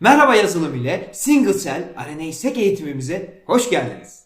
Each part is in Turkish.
Merhaba yazılım ile Single Cell RNA-seq eğitimimize hoş geldiniz.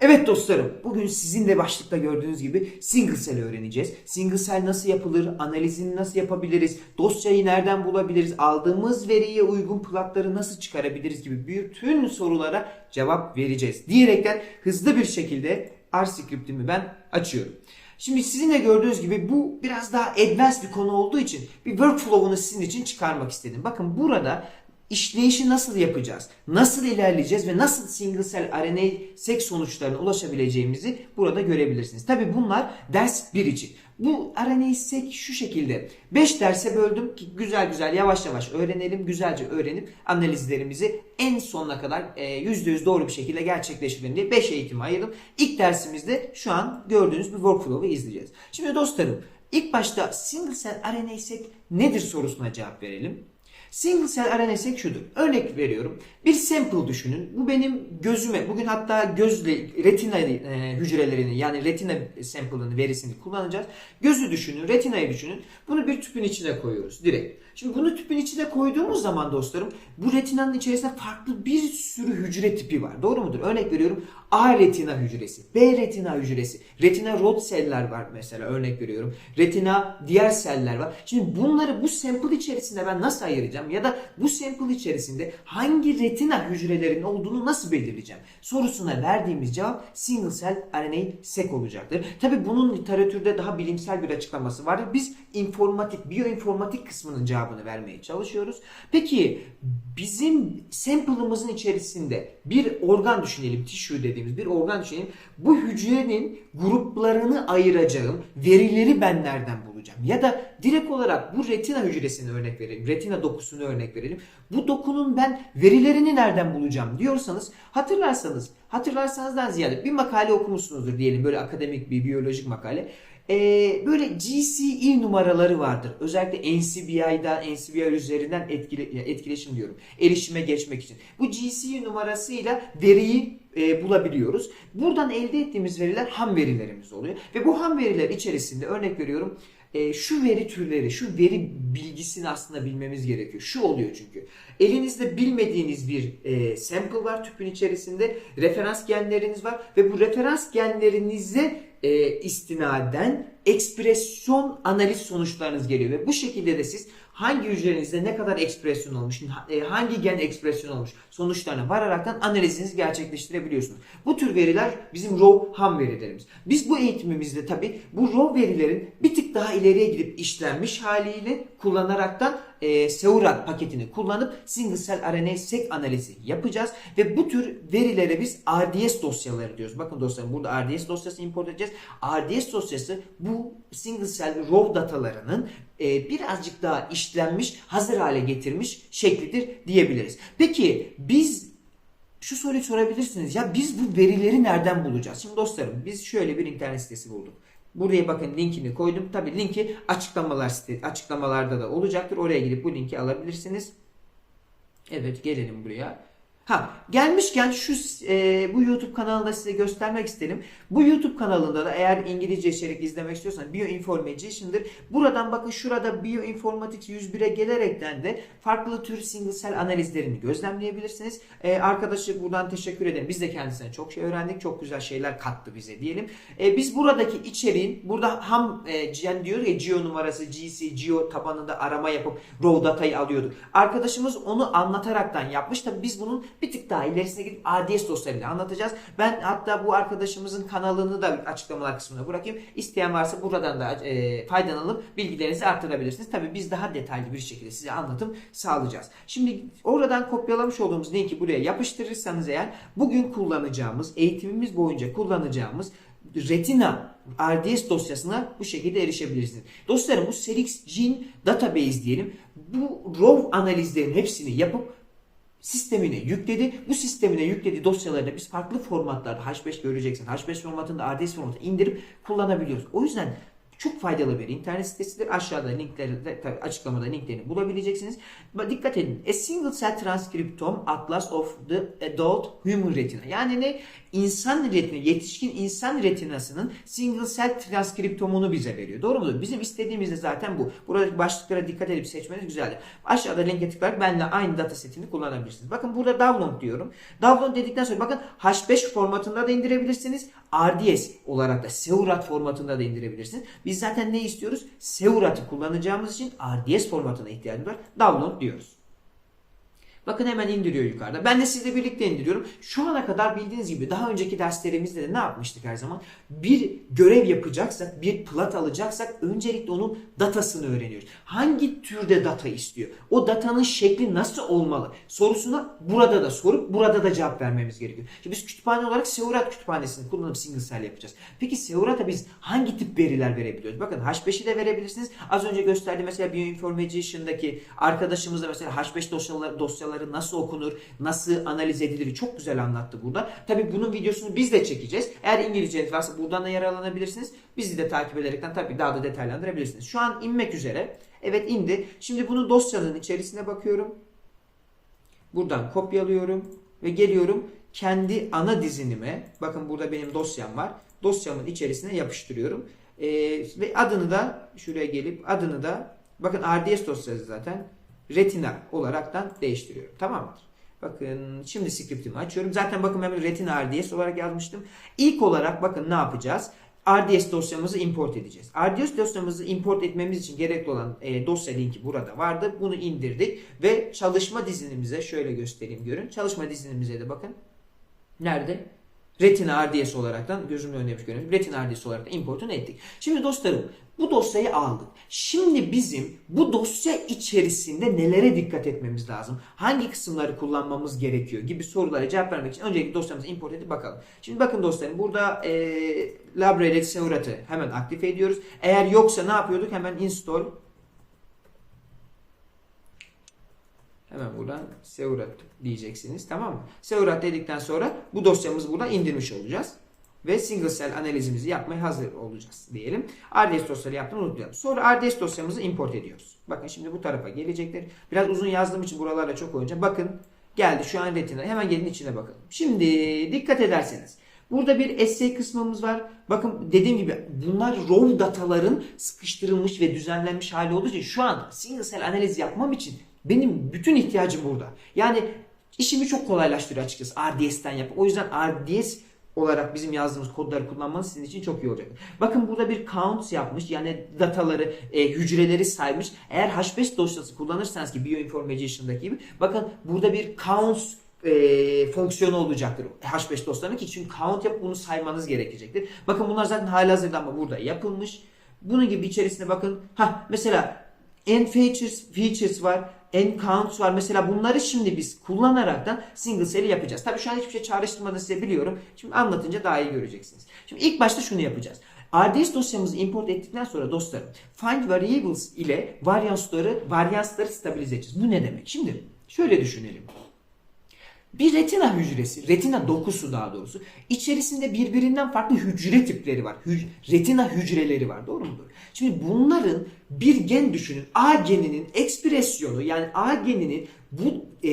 Evet dostlarım, bugün sizin de başlıkta gördüğünüz gibi single cell öğreneceğiz. Single cell nasıl yapılır, analizini nasıl yapabiliriz, dosyayı nereden bulabiliriz, aldığımız veriye uygun plakları nasıl çıkarabiliriz gibi bütün sorulara cevap vereceğiz. Diyerekten hızlı bir şekilde R script'imi ben açıyorum. Şimdi sizin de gördüğünüz gibi bu biraz daha advanced bir konu olduğu için bir workflow'unu sizin için çıkarmak istedim. Bakın burada işleyişi nasıl yapacağız? Nasıl ilerleyeceğiz ve nasıl single cell RNA sek sonuçlarına ulaşabileceğimizi burada görebilirsiniz. Tabi bunlar ders 1 için. Bu RNA sek şu şekilde 5 derse böldüm ki güzel güzel yavaş yavaş öğrenelim. Güzelce öğrenip analizlerimizi en sonuna kadar e, %100 doğru bir şekilde gerçekleştirelim diye 5 eğitime ayırdım. İlk dersimizde şu an gördüğünüz bir workflow'u izleyeceğiz. Şimdi dostlarım ilk başta single cell RNA sek nedir sorusuna cevap verelim. Single cell RNA-seq şudur. Örnek veriyorum. Bir sample düşünün. Bu benim gözüme, bugün hatta gözle retina e, hücrelerini yani retina sample'ının verisini kullanacağız. Gözü düşünün, retinayı düşünün. Bunu bir tüpün içine koyuyoruz direkt. Şimdi bunu tüpün içine koyduğumuz zaman dostlarım bu retinanın içerisinde farklı bir sürü hücre tipi var. Doğru mudur? Örnek veriyorum. A retina hücresi, B retina hücresi, retina rod seller var mesela örnek veriyorum. Retina diğer seller var. Şimdi bunları bu sample içerisinde ben nasıl ayıracağım ya da bu sample içerisinde hangi retina hücrelerinin olduğunu nasıl belirleyeceğim? Sorusuna verdiğimiz cevap single cell RNA sek olacaktır. Tabi bunun literatürde daha bilimsel bir açıklaması vardır. Biz informatik, biyoinformatik kısmının cevabını vermeye çalışıyoruz. Peki bizim sample'ımızın içerisinde bir organ düşünelim, tissue dediğimiz bir organ düşünelim. Bu hücrenin gruplarını ayıracağım verileri ben nereden bulacağım? Ya da direkt olarak bu retina hücresini örnek verelim, retina dokusunu örnek verelim. Bu dokunun ben verilerini nereden bulacağım diyorsanız hatırlarsanız, hatırlarsanızdan ziyade bir makale okumuşsunuzdur diyelim böyle akademik bir biyolojik makale. Ee, böyle GCE numaraları vardır. Özellikle NCBI'da, NCBI üzerinden etkile, etkileşim diyorum. Erişime geçmek için. Bu GCE numarasıyla veriyi e, bulabiliyoruz. Buradan elde ettiğimiz veriler ham verilerimiz oluyor. Ve bu ham veriler içerisinde örnek veriyorum e, şu veri türleri, şu veri bilgisini aslında bilmemiz gerekiyor. Şu oluyor çünkü. Elinizde bilmediğiniz bir e, sample var tüpün içerisinde. Referans genleriniz var ve bu referans genlerinize e, istinaden ekspresyon analiz sonuçlarınız geliyor. Ve bu şekilde de siz hangi hücrenizde ne kadar ekspresyon olmuş, e, hangi gen ekspresyon olmuş sonuçlarına vararaktan analizinizi gerçekleştirebiliyorsunuz. Bu tür veriler bizim raw ham verilerimiz. Biz bu eğitimimizde tabi bu raw verilerin bir tık daha ileriye gidip işlenmiş haliyle kullanaraktan e, Seurat paketini kullanıp single cell RNA seq analizi yapacağız ve bu tür verilere biz RDS dosyaları diyoruz. Bakın dostlarım burada RDS dosyası import edeceğiz. RDS dosyası bu single cell raw datalarının e, birazcık daha işlenmiş, hazır hale getirmiş şeklidir diyebiliriz. Peki biz şu soruyu sorabilirsiniz. Ya biz bu verileri nereden bulacağız? Şimdi dostlarım biz şöyle bir internet sitesi bulduk. Buraya bakın linkini koydum. Tabi linki açıklamalar açıklamalarda da olacaktır. Oraya gidip bu linki alabilirsiniz. Evet gelelim buraya. Ha gelmişken şu e, bu YouTube kanalında size göstermek isterim. Bu YouTube kanalında da eğer İngilizce içerik izlemek istiyorsanız Bioinformation'dır. Buradan bakın şurada Bioinformatics 101'e gelerekten de farklı tür single cell analizlerini gözlemleyebilirsiniz. E, arkadaşı buradan teşekkür ederim. Biz de kendisine çok şey öğrendik. Çok güzel şeyler kattı bize diyelim. E, biz buradaki içeriğin burada ham e, diyor ya geo numarası GC geo tabanında arama yapıp raw datayı alıyorduk. Arkadaşımız onu anlataraktan yapmış. Tabi biz bunun bir tık daha ilerisine gidip ADS dosyalarıyla anlatacağız. Ben hatta bu arkadaşımızın kanalını da açıklamalar kısmına bırakayım. İsteyen varsa buradan da e, faydalanıp bilgilerinizi arttırabilirsiniz. Tabi biz daha detaylı bir şekilde size anlatım sağlayacağız. Şimdi oradan kopyalamış olduğumuz linki buraya yapıştırırsanız eğer bugün kullanacağımız, eğitimimiz boyunca kullanacağımız Retina RDS dosyasına bu şekilde erişebilirsiniz. Dostlarım bu Serix Gene Database diyelim. Bu RAW analizlerin hepsini yapıp sistemine yükledi. Bu sistemine yüklediği dosyaları da biz farklı formatlarda H5 göreceksin. H5 formatında RDS formatı indirip kullanabiliyoruz. O yüzden Çok faydalı bir internet sitesidir. Aşağıda linkleri de, tabii açıklamada linklerini bulabileceksiniz. Dikkat edin. A single cell transcriptome atlas of the adult human retina. Yani ne? İnsan retina, yetişkin insan retinasının single cell transkriptomunu bize veriyor. Doğru mudur? Bizim istediğimiz de zaten bu. Buradaki başlıklara dikkat edip seçmeniz güzeldir. Aşağıda linke tıklayarak benimle aynı data setini kullanabilirsiniz. Bakın burada download diyorum. Download dedikten sonra bakın H5 formatında da indirebilirsiniz. RDS olarak da Seurat formatında da indirebilirsiniz. Biz zaten ne istiyoruz? Seurat'ı kullanacağımız için RDS formatına ihtiyacımız var. Download diyoruz. Bakın hemen indiriyor yukarıda. Ben de sizle birlikte indiriyorum. Şu ana kadar bildiğiniz gibi daha önceki derslerimizde de ne yapmıştık her zaman? Bir görev yapacaksak, bir plat alacaksak öncelikle onun datasını öğreniyoruz. Hangi türde data istiyor? O datanın şekli nasıl olmalı? Sorusuna burada da sorup burada da cevap vermemiz gerekiyor. Şimdi biz kütüphane olarak Seurat kütüphanesini kullanıp single cell yapacağız. Peki Seurat'a biz hangi tip veriler verebiliyoruz? Bakın H5'i de verebilirsiniz. Az önce gösterdiğim mesela Bioinformation'daki arkadaşımız da mesela H5 dosyaları, dosyaları nasıl okunur, nasıl analiz edilir çok güzel anlattı burada. Tabi bunun videosunu biz de çekeceğiz. Eğer İngilizceniz varsa buradan da yararlanabilirsiniz. Bizi de takip ederekten tabii daha da detaylandırabilirsiniz. Şu an inmek üzere. Evet indi. Şimdi bunu dosyanın içerisine bakıyorum. Buradan kopyalıyorum ve geliyorum kendi ana dizinime. Bakın burada benim dosyam var. Dosyamın içerisine yapıştırıyorum. Ee, ve adını da şuraya gelip adını da bakın RDS dosyası zaten Retina olaraktan değiştiriyorum. Tamam mıdır? Bakın şimdi scriptimi açıyorum. Zaten bakın ben Retina RDS olarak yazmıştım. İlk olarak bakın ne yapacağız? RDS dosyamızı import edeceğiz. RDS dosyamızı import etmemiz için gerekli olan e, dosya linki burada vardı. Bunu indirdik ve çalışma dizinimize şöyle göstereyim görün. Çalışma dizinimize de bakın. Nerede? Retina RDS olaraktan gözümün önüne görüyorum. Retina RDS olarak importunu ettik. Şimdi dostlarım bu dosyayı aldık. Şimdi bizim bu dosya içerisinde nelere dikkat etmemiz lazım? Hangi kısımları kullanmamız gerekiyor gibi sorulara cevap vermek için öncelikle dosyamızı import edip bakalım. Şimdi bakın dostlarım burada e, Library Seurat'ı hemen aktif ediyoruz. Eğer yoksa ne yapıyorduk? Hemen install Hemen buradan Seurat diyeceksiniz. Tamam mı? Seurat dedikten sonra bu dosyamızı buradan indirmiş olacağız. Ve single cell analizimizi yapmaya hazır olacağız diyelim. RDS dosyayı yaptığını unutmayalım. Sonra RDS dosyamızı import ediyoruz. Bakın şimdi bu tarafa gelecektir. Biraz uzun yazdığım için buralarla çok oynayacağım. Bakın geldi şu an retina. Hemen gelin içine bakalım. Şimdi dikkat ederseniz. Burada bir essay kısmımız var. Bakın dediğim gibi bunlar raw dataların sıkıştırılmış ve düzenlenmiş hali olduğu için şu an single cell analiz yapmam için benim bütün ihtiyacım burada. Yani işimi çok kolaylaştırıyor açıkçası RDS'ten yap. O yüzden RDS olarak bizim yazdığımız kodları kullanmanız sizin için çok iyi olacak. Bakın burada bir count yapmış. Yani dataları, e, hücreleri saymış. Eğer H5 dosyası kullanırsanız ki Bioinformation'daki gibi bakın burada bir count e, fonksiyonu olacaktır H5 dosyalarının ki çünkü count yapıp bunu saymanız gerekecektir. Bakın bunlar zaten halihazırda ama burada yapılmış. Bunun gibi içerisine bakın. Ha mesela end features features var. End counts var. Mesela bunları şimdi biz kullanaraktan single cell'i yapacağız. Tabii şu an hiçbir şey çağrıştırmadığını size biliyorum. Şimdi anlatınca daha iyi göreceksiniz. Şimdi ilk başta şunu yapacağız. RDS dosyamızı import ettikten sonra dostlarım find variables ile varyansları, varyansları stabilize edeceğiz. Bu ne demek? Şimdi şöyle düşünelim. Bir retina hücresi, retina dokusu daha doğrusu, içerisinde birbirinden farklı hücre tipleri var. Hü- retina hücreleri var. Doğru mudur? Şimdi bunların bir gen düşünün. A geninin ekspresyonu yani A geninin bu e,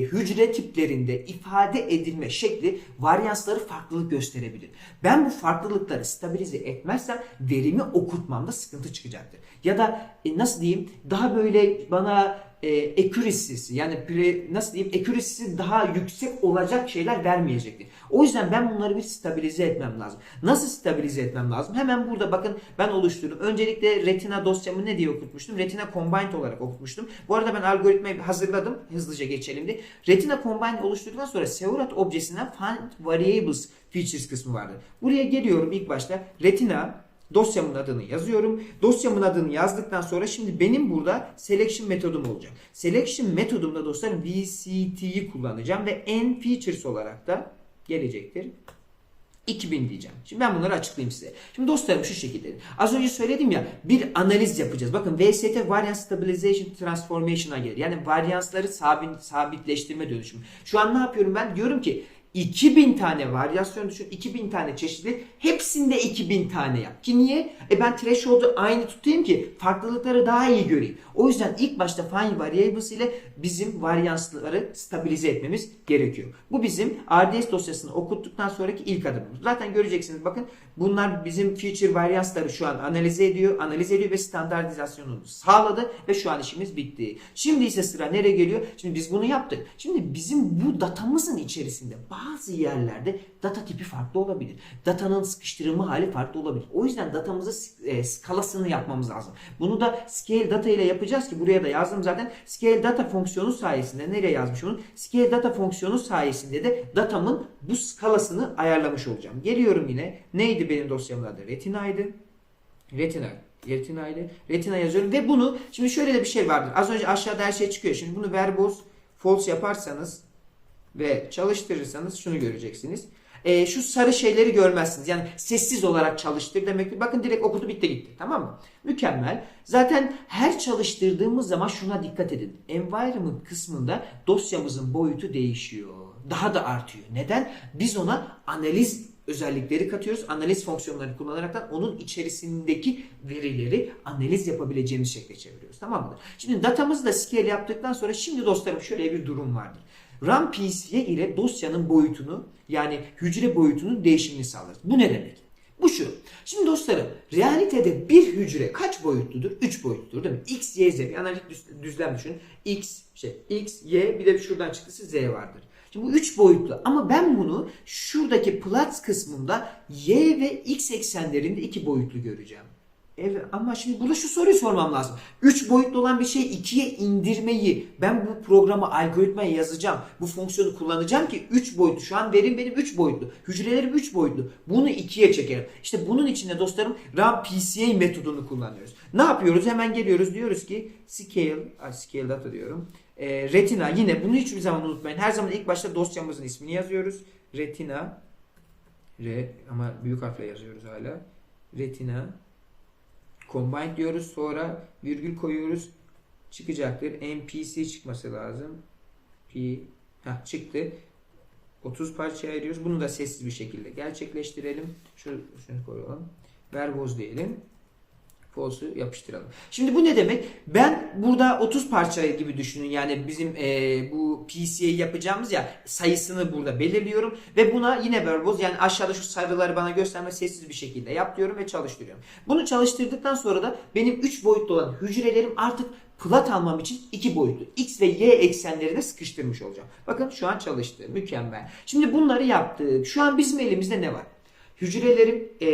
hücre tiplerinde ifade edilme şekli varyansları farklılık gösterebilir. Ben bu farklılıkları stabilize etmezsem verimi okutmamda sıkıntı çıkacaktır. Ya da e, nasıl diyeyim daha böyle bana e, accuracy'si yani pre, nasıl diyeyim accuracy'si daha yüksek olacak şeyler vermeyecektir. O yüzden ben bunları bir stabilize etmem lazım. Nasıl stabilize etmem lazım? Hemen burada bakın ben oluşturdum. Öncelikle retina dosyamı ne diye okutmuştum? Retina combined olarak okutmuştum. Bu arada ben algoritmayı hazırladım. Hızlıca geçelim diye. Retina combined oluşturduktan sonra Seurat objesinden find variables features kısmı vardı. Buraya geliyorum ilk başta. Retina Dosyamın adını yazıyorum. Dosyamın adını yazdıktan sonra şimdi benim burada selection metodum olacak. Selection metodumda dostlarım VCT'yi kullanacağım ve N features olarak da gelecektir. 2000 diyeceğim. Şimdi ben bunları açıklayayım size. Şimdi dostlarım şu şekilde. Az önce söyledim ya bir analiz yapacağız. Bakın VST Variance Stabilization Transformation'a gelir. Yani varyansları sabit, sabitleştirme dönüşümü. Şu an ne yapıyorum ben? Diyorum ki 2000 tane varyasyon düşün. 2000 tane çeşitli. Hepsinde 2000 tane yap. Ki niye? E ben threshold'u aynı tutayım ki farklılıkları daha iyi göreyim. O yüzden ilk başta find variables ile bizim varyansları stabilize etmemiz gerekiyor. Bu bizim RDS dosyasını okuttuktan sonraki ilk adımımız. Zaten göreceksiniz bakın bunlar bizim feature varyansları şu an analize ediyor, analiz ediyor ve standartizasyonunu sağladı ve şu an işimiz bitti. Şimdi ise sıra nereye geliyor? Şimdi biz bunu yaptık. Şimdi bizim bu datamızın içerisinde yerlerde data tipi farklı olabilir. Datanın sıkıştırılma hali farklı olabilir. O yüzden datamızı e, skalasını yapmamız lazım. Bunu da scale data ile yapacağız ki buraya da yazdım zaten. Scale data fonksiyonu sayesinde nereye yazmış onu? Scale data fonksiyonu sayesinde de datamın bu skalasını ayarlamış olacağım. Geliyorum yine. Neydi benim dosyamın adı? Retina'ydı. Retina. Retina ile Retina yazıyorum ve bunu şimdi şöyle de bir şey vardır. Az önce aşağıda her şey çıkıyor. Şimdi bunu verbose false yaparsanız ve çalıştırırsanız şunu göreceksiniz. Ee, şu sarı şeyleri görmezsiniz. Yani sessiz olarak çalıştır demektir. Bakın direkt okudu bitti gitti. Tamam mı? Mükemmel. Zaten her çalıştırdığımız zaman şuna dikkat edin. Environment kısmında dosyamızın boyutu değişiyor. Daha da artıyor. Neden? Biz ona analiz özellikleri katıyoruz. Analiz fonksiyonlarını kullanaraktan onun içerisindeki verileri analiz yapabileceğimiz şekle çeviriyoruz. Tamam mı? Şimdi datamızı da scale yaptıktan sonra şimdi dostlarım şöyle bir durum vardır. RAM PC'ye ile dosyanın boyutunu yani hücre boyutunun değişimini sağlarız. Bu ne demek? Bu şu. Şimdi dostlarım realitede bir hücre kaç boyutludur? 3 boyutludur değil mi? X, Y, Z. Bir analitik düz- düzlem düşünün. X, şey, X, Y bir de şuradan çıktısı Z vardır. Şimdi bu 3 boyutlu ama ben bunu şuradaki plots kısmında Y ve X eksenlerinde 2 boyutlu göreceğim. Evet ama şimdi burada şu soruyu sormam lazım. 3 boyutlu olan bir şey 2'ye indirmeyi ben bu programı algoritmaya yazacağım. Bu fonksiyonu kullanacağım ki 3 boyutlu. Şu an verim benim 3 boyutlu. Hücrelerim 3 boyutlu. Bunu 2'ye çekerim. İşte bunun için de dostlarım RAM PCA metodunu kullanıyoruz. Ne yapıyoruz? Hemen geliyoruz diyoruz ki scale, ay scale data diyorum. Ee, retina yine bunu hiçbir zaman unutmayın. Her zaman ilk başta dosyamızın ismini yazıyoruz. Retina Re ama büyük harfle yazıyoruz hala. Retina Combine diyoruz. Sonra virgül koyuyoruz. Çıkacaktır. MPC çıkması lazım. P Heh, çıktı. 30 parçaya ayırıyoruz. Bunu da sessiz bir şekilde gerçekleştirelim. Şunu, şunu koyalım. Verbose diyelim. False'u yapıştıralım. Şimdi bu ne demek? Ben burada 30 parça gibi düşünün. Yani bizim eee, bu PC'yi yapacağımız ya sayısını burada belirliyorum ve buna yine verbose yani aşağıda şu sarıları bana gösterme sessiz bir şekilde yap diyorum ve çalıştırıyorum. Bunu çalıştırdıktan sonra da benim 3 boyutlu olan hücrelerim artık plat almam için 2 boyutlu x ve y eksenlerine sıkıştırmış olacağım. Bakın şu an çalıştı. Mükemmel. Şimdi bunları yaptık. Şu an bizim elimizde ne var? Hücrelerin e,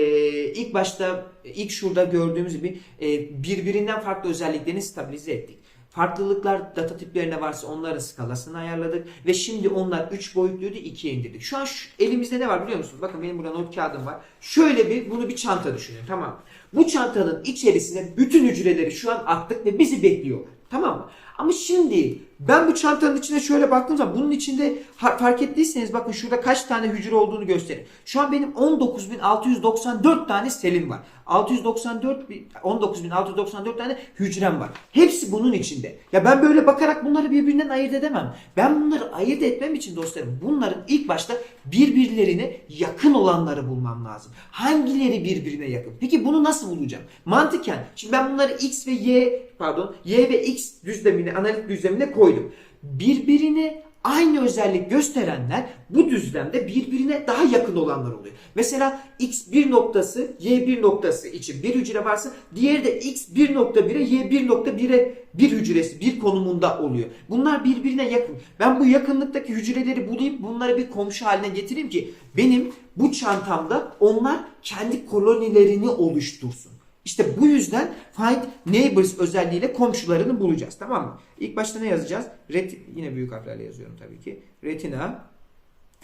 ilk başta ilk şurada gördüğümüz gibi e, birbirinden farklı özelliklerini stabilize ettik. Farklılıklar data tiplerine varsa onların skalasını ayarladık ve şimdi onlar 3 boyutluydu 2'ye indirdik. Şu an şu, elimizde ne var biliyor musunuz? Bakın benim burada not kağıdım var. Şöyle bir bunu bir çanta düşünün tamam? Bu çantanın içerisine bütün hücreleri şu an attık ve bizi bekliyorlar. Tamam mı? Ama şimdi ben bu çantanın içine şöyle baktığım zaman bunun içinde fark ettiyseniz bakın şurada kaç tane hücre olduğunu gösterin. Şu an benim 19.694 tane selim var. 694 bin- 19.694 tane hücrem var. Hepsi bunun içinde. Ya ben böyle bakarak bunları birbirinden ayırt edemem. Ben bunları ayırt etmem için dostlarım bunların ilk başta birbirlerine yakın olanları bulmam lazım. Hangileri birbirine yakın? Peki bunu nasıl bulacağım? Mantıken şimdi ben bunları x ve y pardon y ve x düzlemine analitik düzlemine koydum. Birbirine aynı özellik gösterenler bu düzlemde birbirine daha yakın olanlar oluyor. Mesela x1 noktası y1 noktası için bir hücre varsa diğeri de x1.1'e y1.1'e bir hücresi bir konumunda oluyor. Bunlar birbirine yakın. Ben bu yakınlıktaki hücreleri bulayım bunları bir komşu haline getireyim ki benim bu çantamda onlar kendi kolonilerini oluştursun. İşte bu yüzden find neighbors özelliğiyle komşularını bulacağız. Tamam mı? İlk başta ne yazacağız? Ret yine büyük harflerle yazıyorum tabii ki. Retina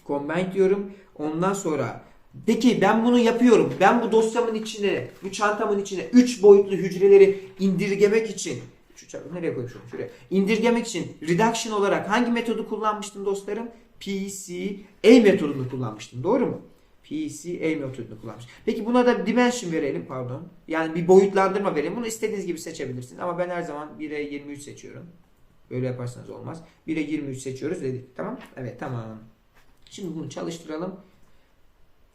combine diyorum. Ondan sonra Peki ben bunu yapıyorum. Ben bu dosyamın içine, bu çantamın içine 3 boyutlu hücreleri indirgemek için şu çarpı nereye koymuşum? Şuraya. İndirgemek için reduction olarak hangi metodu kullanmıştım dostlarım? PCA metodunu kullanmıştım. Doğru mu? PCA metodunu kullanmış. Peki buna da dimension verelim pardon. Yani bir boyutlandırma verelim. Bunu istediğiniz gibi seçebilirsiniz. Ama ben her zaman 1'e 23 seçiyorum. Böyle yaparsanız olmaz. 1'e 23 seçiyoruz dedik. Tamam? Evet tamam. Şimdi bunu çalıştıralım.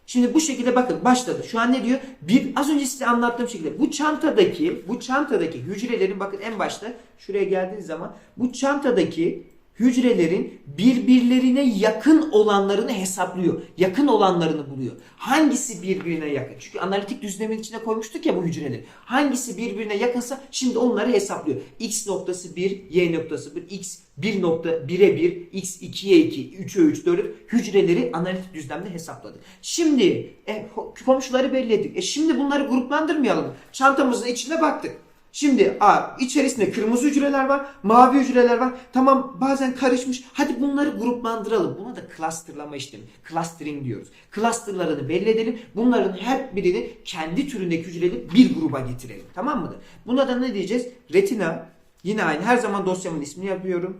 Şimdi bu şekilde bakın başladı. Şu an ne diyor? Bir az önce size anlattığım şekilde bu çantadaki bu çantadaki hücrelerin bakın en başta şuraya geldiğiniz zaman bu çantadaki hücrelerin birbirlerine yakın olanlarını hesaplıyor. Yakın olanlarını buluyor. Hangisi birbirine yakın? Çünkü analitik düzlemin içine koymuştuk ya bu hücreleri. Hangisi birbirine yakınsa şimdi onları hesaplıyor. X noktası 1, Y noktası 1, X 1 nokta 1'e 1, X 2'ye 2, 3'e 3, 4'e hücreleri analitik düzlemde hesapladı. Şimdi e, komşuları belli ettik. E şimdi bunları gruplandırmayalım. mı? Çantamızın içine baktık. Şimdi a, içerisinde kırmızı hücreler var, mavi hücreler var. Tamam bazen karışmış. Hadi bunları gruplandıralım. Buna da clusterlama işlemi, clustering diyoruz. Clusterlarını belli edelim. Bunların her birini kendi türündeki hücreleri bir gruba getirelim. Tamam mıdır? Buna da ne diyeceğiz? Retina. Yine aynı. Her zaman dosyamın ismini yapıyorum.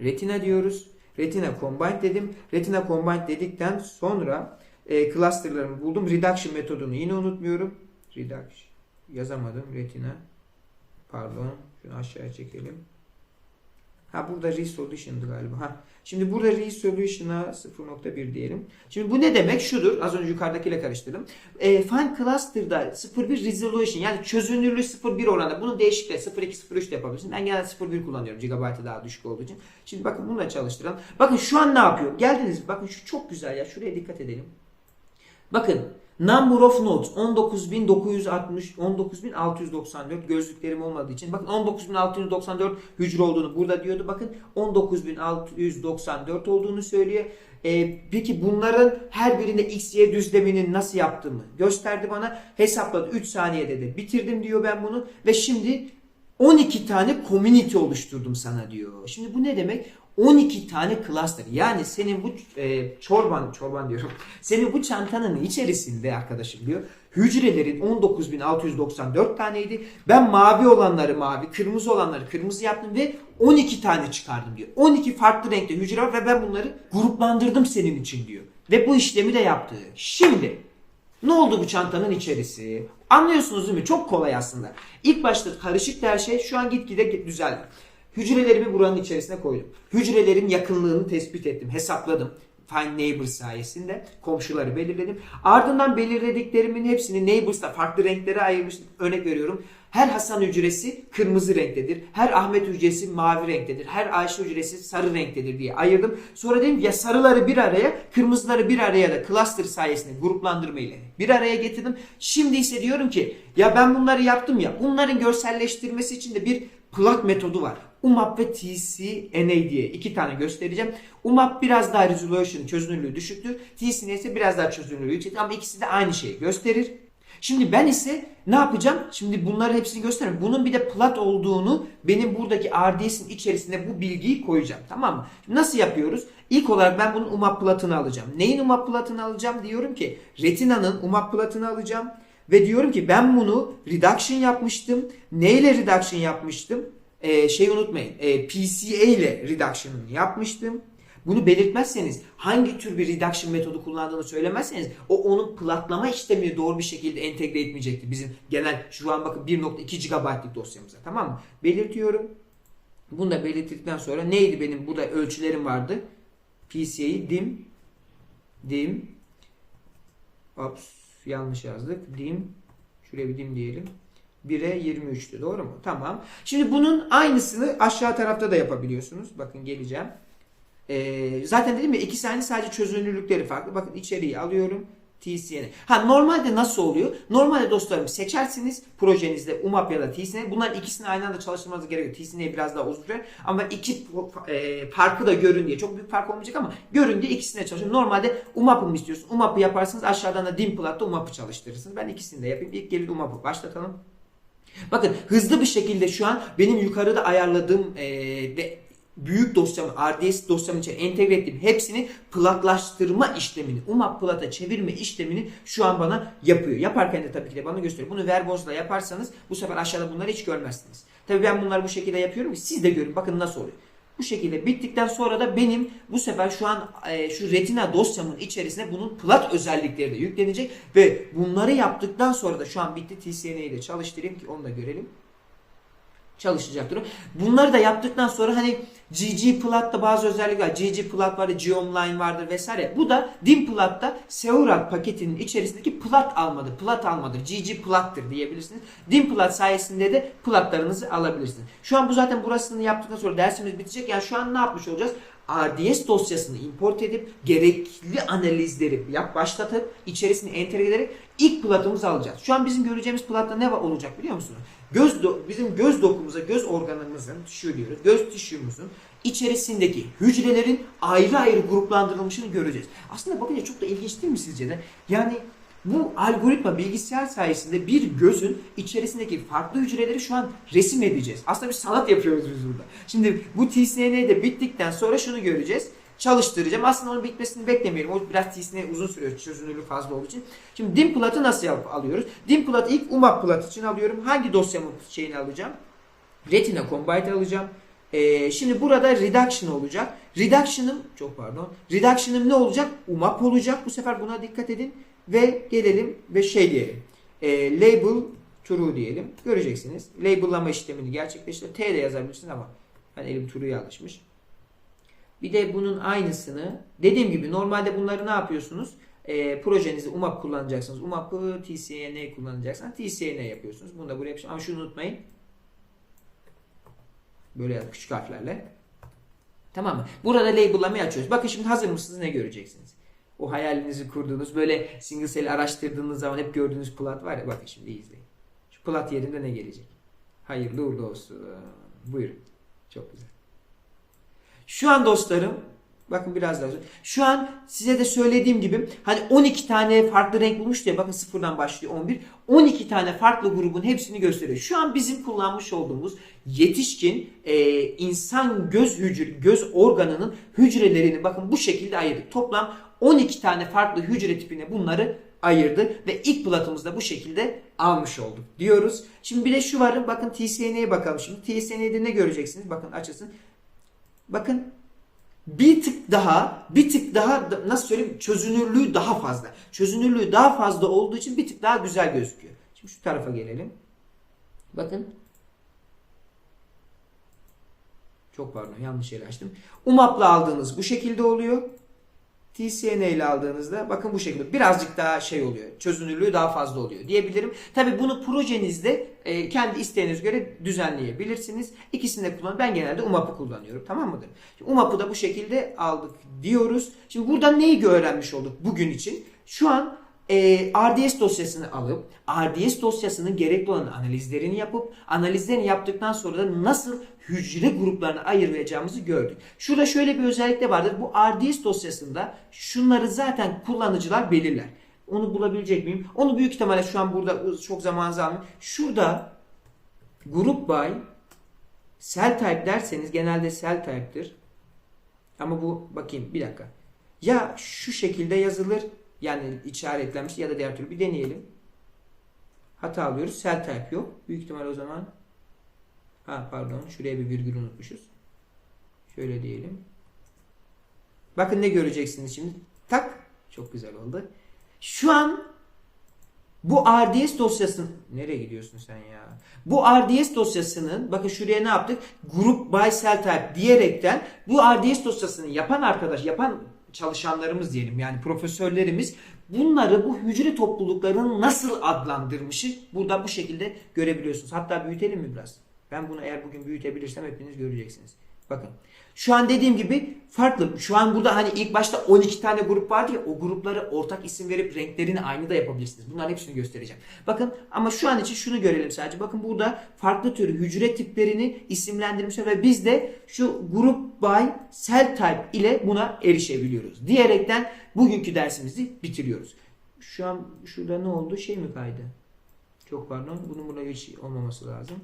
Retina diyoruz. Retina combined dedim. Retina combined dedikten sonra e, clusterlarımı buldum. Reduction metodunu yine unutmuyorum. Reduction yazamadım. Retina. Pardon. Şunu aşağıya çekelim. Ha burada resolution'dı galiba. Ha. Şimdi burada resolution'a 0.1 diyelim. Şimdi bu ne demek? Şudur. Az önce yukarıdakiyle karıştırdım. E, Find Cluster'da 0.1 resolution yani çözünürlüğü 0.1 oranında. Bunu değişikle 0.2 0.3 de yapabilirsin. Ben genelde 0.1 kullanıyorum. Gigabyte'ı daha düşük olduğu için. Şimdi bakın bununla çalıştıralım. Bakın şu an ne yapıyor? Geldiniz. Bakın şu çok güzel ya. Şuraya dikkat edelim. Bakın Number of nodes 19960 19694 gözlüklerim olmadığı için bakın 19694 hücre olduğunu burada diyordu. Bakın 19694 olduğunu söylüyor. Ee, peki bunların her birinde x y düzlemini nasıl yaptığımı gösterdi bana. Hesapladı 3 saniyede de bitirdim diyor ben bunu ve şimdi 12 tane community oluşturdum sana diyor. Şimdi bu ne demek? 12 tane cluster. Yani senin bu e, çorban, çorban diyorum. Senin bu çantanın içerisinde arkadaşım diyor. Hücrelerin 19.694 taneydi. Ben mavi olanları mavi, kırmızı olanları kırmızı yaptım ve 12 tane çıkardım diyor. 12 farklı renkte hücre var ve ben bunları gruplandırdım senin için diyor. Ve bu işlemi de yaptı. Şimdi ne oldu bu çantanın içerisi? Anlıyorsunuz değil mi? Çok kolay aslında. İlk başta karışık her şey şu an gitgide düzeldi. Hücrelerimi buranın içerisine koydum. Hücrelerin yakınlığını tespit ettim, hesapladım. Find Neighbor sayesinde komşuları belirledim. Ardından belirlediklerimin hepsini Neighbors'ta farklı renklere ayırmıştım. Örnek veriyorum. Her Hasan hücresi kırmızı renktedir. Her Ahmet hücresi mavi renktedir. Her Ayşe hücresi sarı renktedir diye ayırdım. Sonra dedim ya sarıları bir araya, kırmızıları bir araya da cluster sayesinde gruplandırma ile bir araya getirdim. Şimdi ise diyorum ki ya ben bunları yaptım ya bunların görselleştirmesi için de bir plot metodu var. UMAP ve TCNA diye iki tane göstereceğim. UMAP biraz daha resolution çözünürlüğü düşüktür. TCNA ise biraz daha çözünürlüğü yüksektir ama ikisi de aynı şeyi gösterir. Şimdi ben ise ne yapacağım? Şimdi bunların hepsini göstereyim. Bunun bir de plat olduğunu benim buradaki RDS'in içerisinde bu bilgiyi koyacağım. Tamam mı? Nasıl yapıyoruz? İlk olarak ben bunun UMAP platını alacağım. Neyin UMAP platını alacağım? Diyorum ki Retina'nın UMAP platını alacağım. Ve diyorum ki ben bunu reduction yapmıştım. Neyle reduction yapmıştım? Ee, şey unutmayın. E, PCA ile reduction'ını yapmıştım. Bunu belirtmezseniz hangi tür bir reduction metodu kullandığını söylemezseniz o onun platlama işlemini doğru bir şekilde entegre etmeyecekti. Bizim genel şu an bakın 1.2 GB'lık dosyamıza tamam mı? Belirtiyorum. Bunu da belirttikten sonra neydi benim burada ölçülerim vardı. PCA'yı dim dim ops yanlış yazdık. Dim şuraya bir dim diyelim. 1'e 23'tü doğru mu? Tamam. Şimdi bunun aynısını aşağı tarafta da yapabiliyorsunuz. Bakın geleceğim. Ee, zaten dedim ya ikisi aynı sadece çözünürlükleri farklı. Bakın içeriği alıyorum. TCN'i. Ha normalde nasıl oluyor? Normalde dostlarım seçersiniz projenizde UMAP ya da TCN. Bunların ikisini aynı anda çalıştırmanız gerekiyor. TCN'ye biraz daha uzun süre. Ama iki e, farkı da görün diye. Çok büyük fark olmayacak ama görün diye ikisine çalışıyorum. Normalde UMAP'ı mı istiyorsun? UMAP'ı yaparsınız aşağıdan da Dimplat'ta UMAP'ı çalıştırırsınız. Ben ikisini de yapayım. İlk gelir UMAP'ı başlatalım. Bakın hızlı bir şekilde şu an benim yukarıda ayarladığım e, ve büyük dosyamı, RDS dosyamın içine entegre ettiğim hepsini platlaştırma işlemini, UMAP plata çevirme işlemini şu an bana yapıyor. Yaparken de tabii ki de bana gösteriyor. Bunu verbozla yaparsanız bu sefer aşağıda bunları hiç görmezsiniz. Tabii ben bunları bu şekilde yapıyorum siz de görün. Bakın nasıl oluyor. Bu şekilde bittikten sonra da benim bu sefer şu an e, şu retina dosyamın içerisine bunun plat özellikleri de yüklenecek ve bunları yaptıktan sonra da şu an bitti TCNA ile çalıştırayım ki onu da görelim. Çalışacaktır. Bunları da yaptıktan sonra hani ggplot'ta bazı özellikler var. ggplot vardır, geonline vardır vesaire. Bu da dimplot'ta Seurat paketinin içerisindeki plot almadır. Plot almadır. ggplot'tır diyebilirsiniz. Dimplot sayesinde de plotlarınızı alabilirsiniz. Şu an bu zaten burasını yaptıktan sonra dersimiz bitecek. Yani şu an ne yapmış olacağız? RDS dosyasını import edip gerekli analizleri yap başlatıp içerisine entegre ederek ilk plotumuzu alacağız. Şu an bizim göreceğimiz plotta ne var- olacak biliyor musunuz? Göz do- bizim göz dokumuza, göz organımızın, tişü diyoruz, göz tişümüzün içerisindeki hücrelerin ayrı ayrı gruplandırılmışını göreceğiz. Aslında bakınca çok da ilginç değil mi sizce de? Yani bu algoritma bilgisayar sayesinde bir gözün içerisindeki farklı hücreleri şu an resim edeceğiz. Aslında bir sanat yapıyoruz biz burada. Şimdi bu TSN'de de bittikten sonra şunu göreceğiz. Çalıştıracağım. Aslında onun bitmesini beklemeyelim. O biraz TSN uzun sürüyor çözünürlüğü fazla olduğu için. Şimdi dim plot'ı nasıl yap alıyoruz? Dim plot ilk UMAP plot için alıyorum. Hangi dosyamın şeyini alacağım? Retina Combine alacağım. Ee, şimdi burada reduction olacak. Reduction'ım çok pardon. Reduction'ım ne olacak? UMAP olacak. Bu sefer buna dikkat edin. Ve gelelim ve şey diyelim. Ee, label true diyelim. Göreceksiniz. Label'lama işlemini gerçekleştir. T de yazabilirsin ama ben elim true'ya alışmış. Bir de bunun aynısını dediğim gibi normalde bunları ne yapıyorsunuz? Ee, projenizi UMAP kullanacaksınız. UMAP'ı TCNA kullanacaksınız. TCNA yapıyorsunuz. Bunu da buraya yapıştırın. Ama şunu unutmayın. Böyle yap- küçük harflerle. Tamam mı? Burada label'lamayı açıyoruz. Bakın şimdi hazır mısınız ne göreceksiniz? O hayalinizi kurduğunuz böyle single cell araştırdığınız zaman hep gördüğünüz plot var ya bakın şimdi izleyin. Şu plot yerinde ne gelecek? Hayırlı uğurlu olsun. Buyurun. Çok güzel. Şu an dostlarım bakın biraz daha şu an size de söylediğim gibi hani 12 tane farklı renk bulmuş diye bakın sıfırdan başlıyor 11 12 tane farklı grubun hepsini gösteriyor. Şu an bizim kullanmış olduğumuz yetişkin e, insan göz hücre göz organının hücrelerini bakın bu şekilde ayırdık. Toplam 12 tane farklı hücre tipine bunları ayırdı ve ilk platımızda bu şekilde almış olduk diyoruz. Şimdi bir de şu var bakın TSN'ye bakalım şimdi. TSN'de ne göreceksiniz? Bakın açılsın. Bakın bir tık daha bir tık daha da- nasıl söyleyeyim çözünürlüğü daha fazla. Çözünürlüğü daha fazla olduğu için bir tık daha güzel gözüküyor. Şimdi şu tarafa gelelim. Bakın. Çok pardon yanlış yeri açtım. UMAP'la aldığınız bu şekilde oluyor. TCNA ile aldığınızda bakın bu şekilde birazcık daha şey oluyor. Çözünürlüğü daha fazla oluyor diyebilirim. Tabi bunu projenizde e, kendi isteğinize göre düzenleyebilirsiniz. İkisini de kullan. Ben genelde UMAP'ı kullanıyorum. Tamam mıdır? UMAP'ı da bu şekilde aldık diyoruz. Şimdi burada neyi öğrenmiş olduk bugün için? Şu an e, RDS dosyasını alıp RDS dosyasının gerekli olan analizlerini yapıp analizlerini yaptıktan sonra da nasıl hücre gruplarını ayıracağımızı gördük. Şurada şöyle bir özellik de vardır. Bu RDS dosyasında şunları zaten kullanıcılar belirler. Onu bulabilecek miyim? Onu büyük ihtimalle şu an burada çok zamanınızı almayayım. Şurada grup by cell type derseniz genelde cell type'tir. Ama bu bakayım bir dakika. Ya şu şekilde yazılır yani işaretlenmiş ya da diğer türlü bir deneyelim. Hata alıyoruz. Cell type yok. Büyük ihtimal o zaman ha pardon şuraya bir virgül unutmuşuz. Şöyle diyelim. Bakın ne göreceksiniz şimdi. Tak. Çok güzel oldu. Şu an bu RDS dosyasının nereye gidiyorsun sen ya? Bu RDS dosyasının bakın şuraya ne yaptık? Group by cell type diyerekten bu RDS dosyasını yapan arkadaş, yapan çalışanlarımız diyelim yani profesörlerimiz bunları bu hücre topluluklarını nasıl adlandırmışı burada bu şekilde görebiliyorsunuz. Hatta büyütelim mi biraz? Ben bunu eğer bugün büyütebilirsem hepiniz göreceksiniz. Bakın. Şu an dediğim gibi farklı. Şu an burada hani ilk başta 12 tane grup vardı ya o gruplara ortak isim verip renklerini aynı da yapabilirsiniz. Bunların hepsini göstereceğim. Bakın ama şu an için şunu görelim sadece. Bakın burada farklı tür hücre tiplerini isimlendirmişler ve biz de şu grup by cell type ile buna erişebiliyoruz. Diyerekten bugünkü dersimizi bitiriyoruz. Şu an şurada ne oldu? Şey mi kaydı? Çok pardon. Bunun burada hiç olmaması lazım.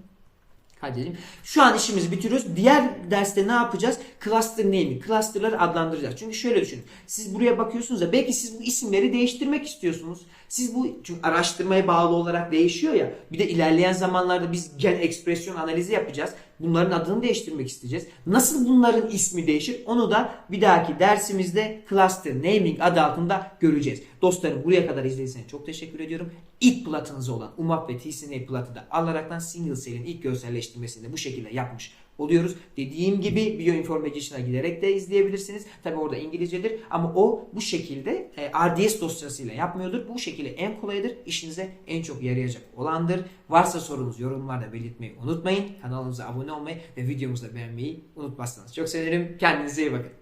Hadi dedim. Şu an işimizi bitiriyoruz. Diğer derste ne yapacağız? Cluster naming. Cluster'ları adlandıracağız. Çünkü şöyle düşünün. Siz buraya bakıyorsunuz da belki siz bu isimleri değiştirmek istiyorsunuz. Siz bu çünkü araştırmaya bağlı olarak değişiyor ya. Bir de ilerleyen zamanlarda biz gen ekspresyon analizi yapacağız. Bunların adını değiştirmek isteyeceğiz. Nasıl bunların ismi değişir onu da bir dahaki dersimizde cluster naming adı altında göreceğiz. Dostlarım buraya kadar izlediyseniz çok teşekkür ediyorum. İlk platınız olan UMAP ve TCNA platı da alaraktan single cell'in ilk görselleştirmesini de bu şekilde yapmış oluyoruz. Dediğim gibi Bioinformation'a giderek de izleyebilirsiniz. Tabi orada İngilizcedir ama o bu şekilde e, RDS dosyasıyla yapmıyordur. Bu şekilde en kolayıdır. İşinize en çok yarayacak olandır. Varsa sorunuz yorumlarda belirtmeyi unutmayın. Kanalımıza abone olmayı ve videomuzu da beğenmeyi unutmazsanız çok sevinirim. Kendinize iyi bakın.